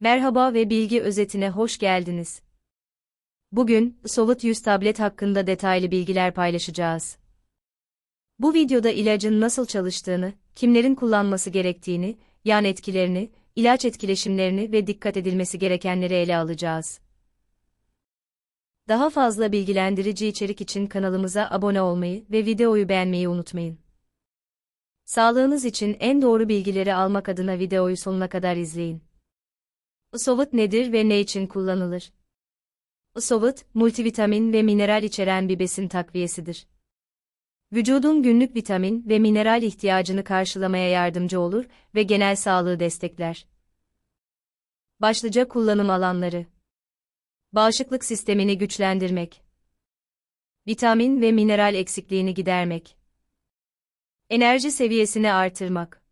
Merhaba ve bilgi özetine hoş geldiniz. Bugün, Sovut 100 tablet hakkında detaylı bilgiler paylaşacağız. Bu videoda ilacın nasıl çalıştığını, kimlerin kullanması gerektiğini, yan etkilerini, ilaç etkileşimlerini ve dikkat edilmesi gerekenleri ele alacağız. Daha fazla bilgilendirici içerik için kanalımıza abone olmayı ve videoyu beğenmeyi unutmayın. Sağlığınız için en doğru bilgileri almak adına videoyu sonuna kadar izleyin. Isovut nedir ve ne için kullanılır? Isovut, multivitamin ve mineral içeren bir besin takviyesidir. Vücudun günlük vitamin ve mineral ihtiyacını karşılamaya yardımcı olur ve genel sağlığı destekler. Başlıca kullanım alanları Bağışıklık sistemini güçlendirmek. Vitamin ve mineral eksikliğini gidermek. Enerji seviyesini artırmak.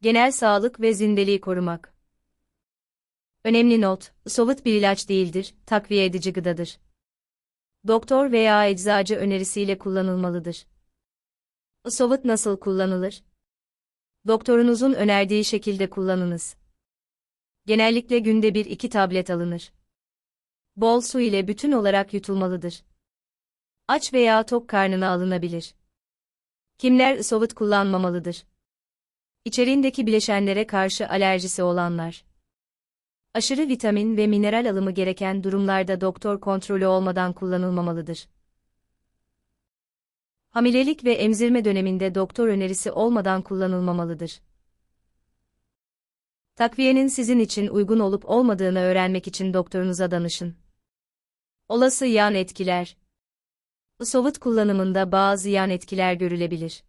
Genel sağlık ve zindeliği korumak. Önemli not, Sovut bir ilaç değildir, takviye edici gıdadır. Doktor veya eczacı önerisiyle kullanılmalıdır. Sovut nasıl kullanılır? Doktorunuzun önerdiği şekilde kullanınız. Genellikle günde bir iki tablet alınır. Bol su ile bütün olarak yutulmalıdır. Aç veya tok karnına alınabilir. Kimler Sovut kullanmamalıdır? İçeriğindeki bileşenlere karşı alerjisi olanlar. Aşırı vitamin ve mineral alımı gereken durumlarda doktor kontrolü olmadan kullanılmamalıdır. Hamilelik ve emzirme döneminde doktor önerisi olmadan kullanılmamalıdır. Takviyenin sizin için uygun olup olmadığını öğrenmek için doktorunuza danışın. Olası yan etkiler Isovut kullanımında bazı yan etkiler görülebilir.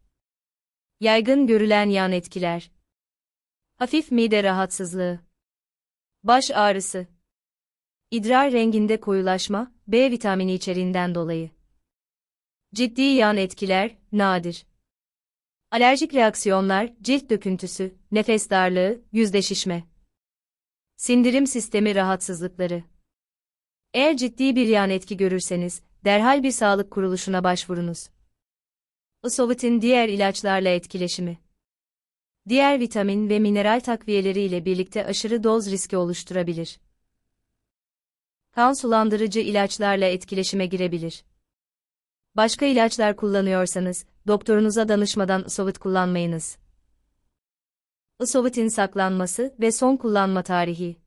Yaygın görülen yan etkiler Hafif mide rahatsızlığı Baş ağrısı. İdrar renginde koyulaşma, B vitamini içeriğinden dolayı. Ciddi yan etkiler, nadir. Alerjik reaksiyonlar, cilt döküntüsü, nefes darlığı, yüzde şişme. Sindirim sistemi rahatsızlıkları. Eğer ciddi bir yan etki görürseniz, derhal bir sağlık kuruluşuna başvurunuz. Isovit'in diğer ilaçlarla etkileşimi diğer vitamin ve mineral takviyeleri ile birlikte aşırı doz riski oluşturabilir. Kan sulandırıcı ilaçlarla etkileşime girebilir. Başka ilaçlar kullanıyorsanız, doktorunuza danışmadan Isovit kullanmayınız. Isovit'in saklanması ve son kullanma tarihi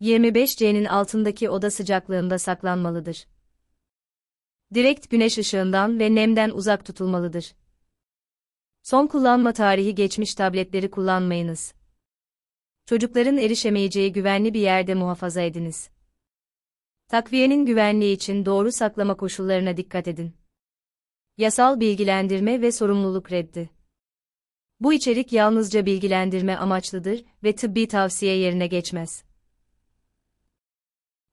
25C'nin altındaki oda sıcaklığında saklanmalıdır. Direkt güneş ışığından ve nemden uzak tutulmalıdır. Son kullanma tarihi geçmiş tabletleri kullanmayınız. Çocukların erişemeyeceği güvenli bir yerde muhafaza ediniz. Takviyenin güvenliği için doğru saklama koşullarına dikkat edin. Yasal bilgilendirme ve sorumluluk reddi. Bu içerik yalnızca bilgilendirme amaçlıdır ve tıbbi tavsiye yerine geçmez.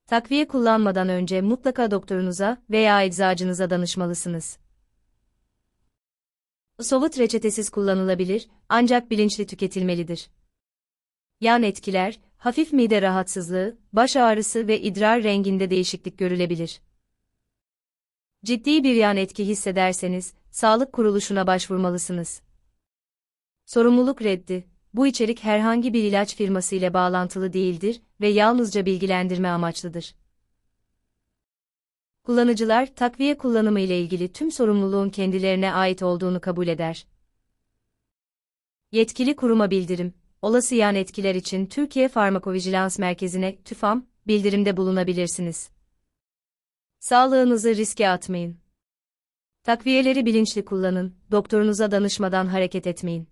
Takviye kullanmadan önce mutlaka doktorunuza veya eczacınıza danışmalısınız. Sovut reçetesiz kullanılabilir, ancak bilinçli tüketilmelidir. Yan etkiler, hafif mide rahatsızlığı, baş ağrısı ve idrar renginde değişiklik görülebilir. Ciddi bir yan etki hissederseniz, sağlık kuruluşuna başvurmalısınız. Sorumluluk reddi, bu içerik herhangi bir ilaç firması ile bağlantılı değildir ve yalnızca bilgilendirme amaçlıdır. Kullanıcılar takviye kullanımı ile ilgili tüm sorumluluğun kendilerine ait olduğunu kabul eder. Yetkili kuruma bildirim. Olası yan etkiler için Türkiye Farmakovijilans Merkezi'ne TÜFAM bildirimde bulunabilirsiniz. Sağlığınızı riske atmayın. Takviyeleri bilinçli kullanın, doktorunuza danışmadan hareket etmeyin.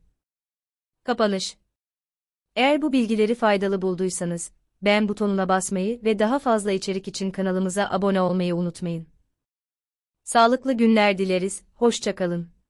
Kapanış Eğer bu bilgileri faydalı bulduysanız, beğen butonuna basmayı ve daha fazla içerik için kanalımıza abone olmayı unutmayın. Sağlıklı günler dileriz, hoşçakalın.